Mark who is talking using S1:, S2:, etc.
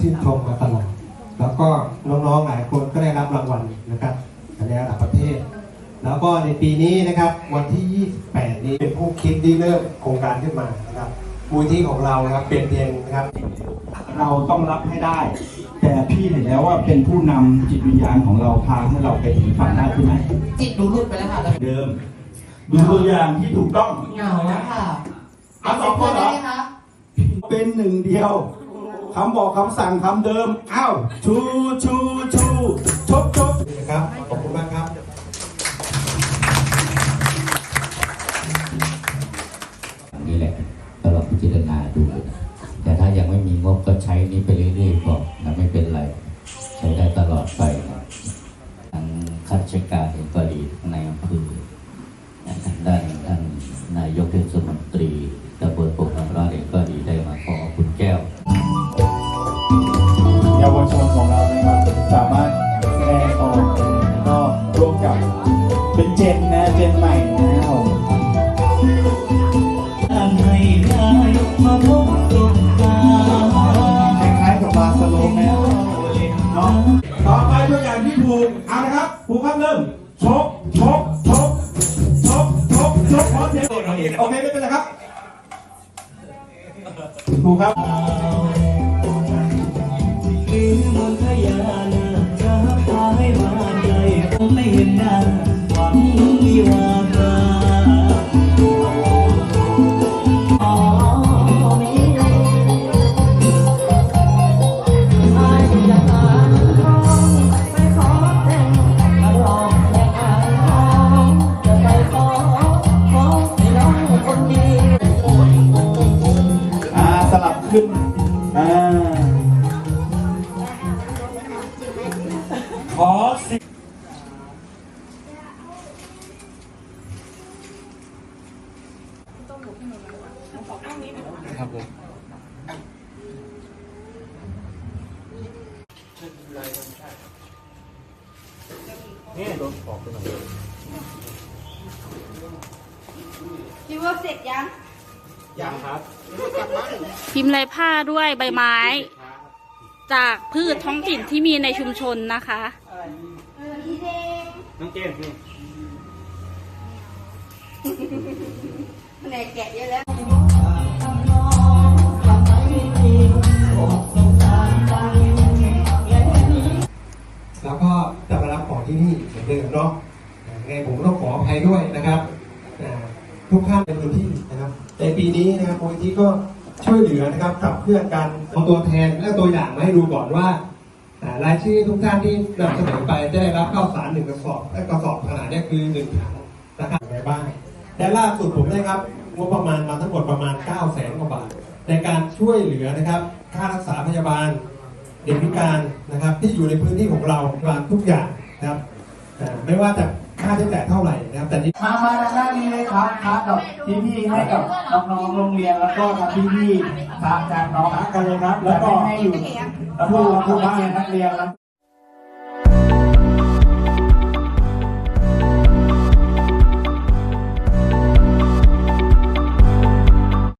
S1: ชื่นชมมาตลอด แล้วก็น้องๆหลายคนก็ได้รับรางวัลนะครับในระดับประเทศ แล้วก็ในปีนี้นะครับวันที่ 28 นี้เป็นผู้คิดที่เริ่มโครงการขึ้นมานะครับมูลที่ของเรานะครับเป็นเพียงนะครับ
S2: เราต้องรับให้ได้ แต่พี่เห็นแล้วว่าเป็นผู้นำจิตวิญญาณของเราพาให้เราไปถึงฝันได้ใช่ไหม
S3: จิตหนูหลุดไปแล้วค่ะ
S2: เดิม ดูตัวอย่างที่ถูกต้อง
S3: เหงาแล้วค่ะ
S2: เอาสองคนเหรอ
S3: ได้ไหมคะ
S2: เป็นหนึ่งเดียว คำบอกคำสั่งคำเดิมอ้าวชูชูชูชกชก
S1: นะครับขอบคุณมากครับ
S4: นี่แหละก็ลองพิจารณาดู แต่ถ้ายังไม่มีงบก็ใช้นี้ไปเรื่อยๆก่อนนะไม่เป็นไร ใช้ได้ตลอดไปนะทั้งข้าราชการเองก็ดีทั้งในอำเภอนะทางด้านท่านนายกเทศม ค
S2: ล้ายๆกับบาร์สโลแมนเนาะต่อไปตัวอย่างที่ถูกเอาละครับผูกครับเริ่มชกชกชกชกชกชกพร้อมเสียงโอเคไม่เป็นไรครับถูกครับ
S5: ไม่เห็นหน้า ขึ้นอ่า
S2: ขอสินี่โดนขอบไปหน่อย
S6: คิดว่าเสร็จยัง
S2: ยังครับ
S7: พิมพ์ลายผ้าด้วยใบไม้ จากพืชท้องถิ่นที่มีในชุมชนนะคะ
S6: เอออีเดง
S2: น้องเจมส์นี่
S6: แผนกแกะเยอะแล้ว
S1: แล้วก็จะมารับของที่นี่เหมือนเดิมเนาะยังไงผมต้องขออภัยด้วยนะครับอ่าทุกท่านในพื้นที่นะครับ ในปีนี้นะครับมูลที่ก็ช่วยเหลือนะครับขับเคลื่อนการเอาตัวแทนและตัวอย่างมาให้ดูก่อนว่ารายชื่อทุกท่านที่นำเสนอไปจะได้รับข้าวสารหนึ่งกระสอบและกระสอบขนาดนี้คือหนึ่งถังนะครับในบ้านและล่าสุดผมได้ครับงบประมาณมาทั้งหมดประมาณ 9 0 0แสนกว่าบาท ในการช่วยเหลือนะครับ ค่ารักษาพยาบาล เด็กพิการนะครับ ที่อยู่ในพื้นที่ของเราทุกอย่างนะครับไม่ว่าจะาใช้จ่ายเท่าไหร่นะครับแต่นี้
S2: มามาด้านนี้เลยครับครับกับพี่พี่ๆให้กับน้องๆโรงเรียนแล้วก็ทางพี่พี่ๆพระจากน้องพักกันเลยครับ แล้วก็ให้อยู่ผู้ผู้บ้านนักเรียนแล้ว